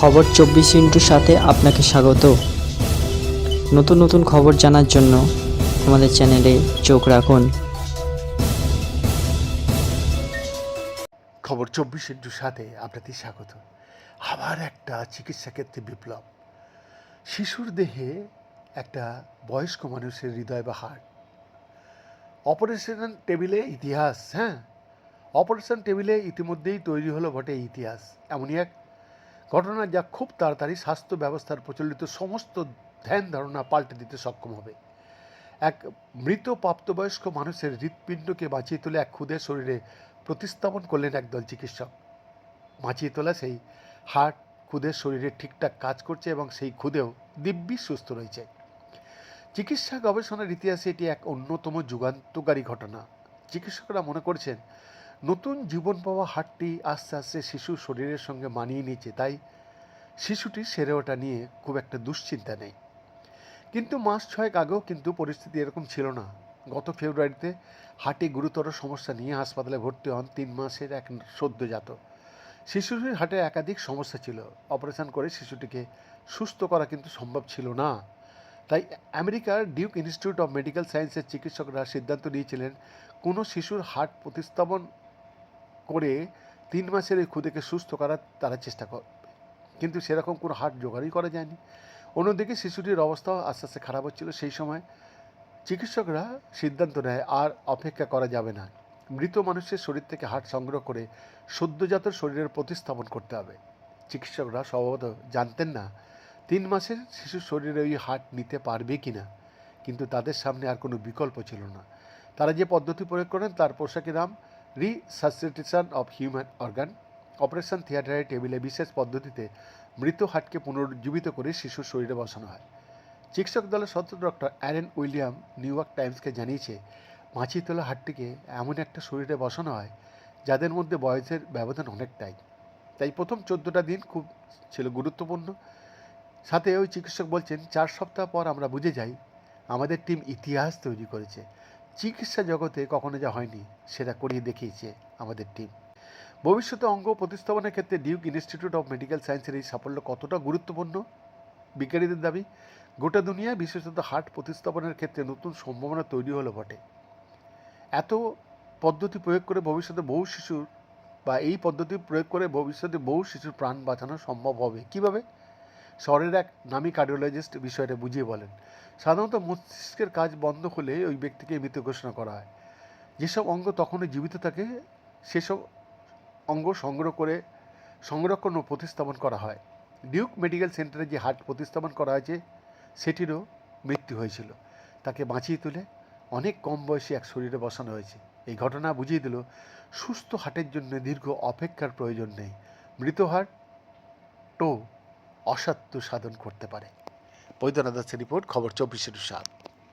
খবর চব্বিশ ইন্টুর সাথে আপনাকে স্বাগত। নতুন নতুন খবর জানার জন্য আমাদের চ্যানেলে চোখ রাখুন। খবর চব্বিশ ইন্টুর সাথে আপনাদের স্বাগত। আবার একটা চিকিৎসা ক্ষেত্রে বিপ্লব। শিশুর দেহে একটা বয়স্ক মানুষের হৃদয় বা হার্ট অপারেশন টেবিলে ইতিহাস হ্যাঁ? অপারেশন টেবিলে ইতিমধ্যেই তৈরি হলো বটে ইতিহাস। এমনই এক ঘটনা যা খুব তাড়াতাড়ি স্বাস্থ্য ব্যবস্থার প্রচলিত সমস্ত ধ্যান ধারণা পাল্টে দিতে সক্ষম হবে। এক মৃত প্রাপ্তবয়স্ক মানুষের হৃৎপিণ্ডকে বাঁচিয়ে তুলে এক ক্ষুদে শরীরে প্রতিস্থাপন করলেন একদল চিকিৎসক। বাঁচিয়ে তোলা সেই হার্ট ক্ষুদের শরীরে ঠিকঠাক কাজ করছে এবং সেই ক্ষুদেও দিব্যি সুস্থ রয়েছে। চিকিৎসা গবেষণার ইতিহাসে এটি এক অন্যতম যুগান্তকারী ঘটনা। চিকিৎসকরা মনে করছেন নতুন জীবন পাওয়া হাটটি আস্তে আস্তে শিশুর শরীরের সঙ্গে মানিয়ে নিয়েছে, তাই শিশুটি সেরে ওঠা নিয়ে খুব একটা দুশ্চিন্তা নেই। কিন্তু মাস ছয়েক আগেও কিন্তু পরিস্থিতি এরকম ছিল না। গত ফেব্রুয়ারিতে হাটে গুরুতর সমস্যা নিয়ে হাসপাতালে ভর্তি হন তিন মাসের এক সদ্যজাত শিশুটির হাটে একাধিক সমস্যা ছিল। অপারেশন করে শিশুটিকে সুস্থ করা কিন্তু সম্ভব ছিল না। তাই আমেরিকার ডিউক ইনস্টিটিউট অফ মেডিকেল সায়েন্সের চিকিৎসকরা সিদ্ধান্ত নিয়েছিলেন, কোনো শিশুর হার্ট প্রতিস্থাপন করে তিন মাসের এই ক্ষুদেকে সুস্থ করার তারা চেষ্টা করবে কিন্তু সেরকম কোনো হাট জোগাড়ই করা যায়নি। অন্যদিকে শিশুটির অবস্থাও আস্তে আস্তে খারাপ হচ্ছিল, সেই সময় চিকিৎসকরা সিদ্ধান্ত নেয়, আর অপেক্ষা করা যাবে না। মৃত মানুষের শরীর থেকে হার্ট সংগ্রহ করে সদ্যজাত শরীরের প্রতিস্থাপন করতে হবে। চিকিৎসকরা স্বভাবত জানতেন না, তিন মাসের শিশুর শরীরে ওই হার্ট নিতে পারবে কি না কিন্তু তাদের সামনে আর কোনো বিকল্প ছিল না। তারা যে পদ্ধতি প্রয়োগ করেন, তার পোশাকের নাম resuscitation of human organ operation থিয়েটারের টেবিলে বিশেষ পদ্ধতিতে মৃত হাটকে পুনর্জীবিত করে শিশুর শরীরে বসানো হয়। চিকিৎসক দলের সদস্য doctor Aaron William New York টাইমসকে জানিয়েছে মাছি তোলা হাটটিকে এমন একটা শরীরে বসানো হয়, যাদের মধ্যে বয়সের ব্যবধান অনেকটাই। তাই প্রথম চোদ্দোটা দিন খুব ছিল গুরুত্বপূর্ণ। সাথে ওই চিকিৎসক বলছেন, চার সপ্তাহ পর আমরা বুঝে যাই, আমাদের টিম ইতিহাস তৈরি করেছে। চিকিৎসা জগতে কখনো যা হয়নি, সেটা করিয়ে দেখিয়েছে আমাদের টিম ভবিষ্যতে অঙ্গ প্রতিস্থাপনের ক্ষেত্রে ডিউক ইনস্টিটিউট অফ মেডিকেল সায়েন্সের এই সাফল্য কতটা গুরুত্বপূর্ণ? বিজ্ঞানীদের দাবি, গোটা দুনিয়ায় বিশেষত হার্ট প্রতিস্থাপনের ক্ষেত্রে নতুন সম্ভাবনা তৈরি হলো বটে। এত পদ্ধতি প্রয়োগ করে ভবিষ্যতে বহু শিশুর বা এই পদ্ধতি প্রয়োগ করে ভবিষ্যতে বহু শিশুর প্রাণ বাঁচানো সম্ভব হবে। কীভাবে? শহরের এক নামী কার্ডিওলজিস্ট বিষয়টা বুঝিয়ে বলেন। সাধারণত মস্তিষ্কের কাজ বন্ধ হলে ওই ব্যক্তিকে মৃত ঘোষণা করা হয়। যেসব অঙ্গ তখনও জীবিত থাকে, সেসব অঙ্গ সংগ্রহ করে সংরক্ষণ ও প্রতিস্থাপন করা হয়। ডিউক মেডিকেল সেন্টারে যে হার্ট প্রতিস্থাপন করা হয়েছে, সেটিরও মৃত্যু হয়েছিল। তাকে বাঁচিয়ে তুলে অনেক কম বয়সী এক শরীরে বসানো হয়েছে। এই ঘটনা বুঝিয়ে দিল, সুস্থ হার্টের জন্য দীর্ঘ অপেক্ষার প্রয়োজন নেই। মৃত হার্ট টো অসত্য সাধন করতে পারে। বৈদ্যনাথ দাসের রিপোর্ট খবর চব্বিশের সাত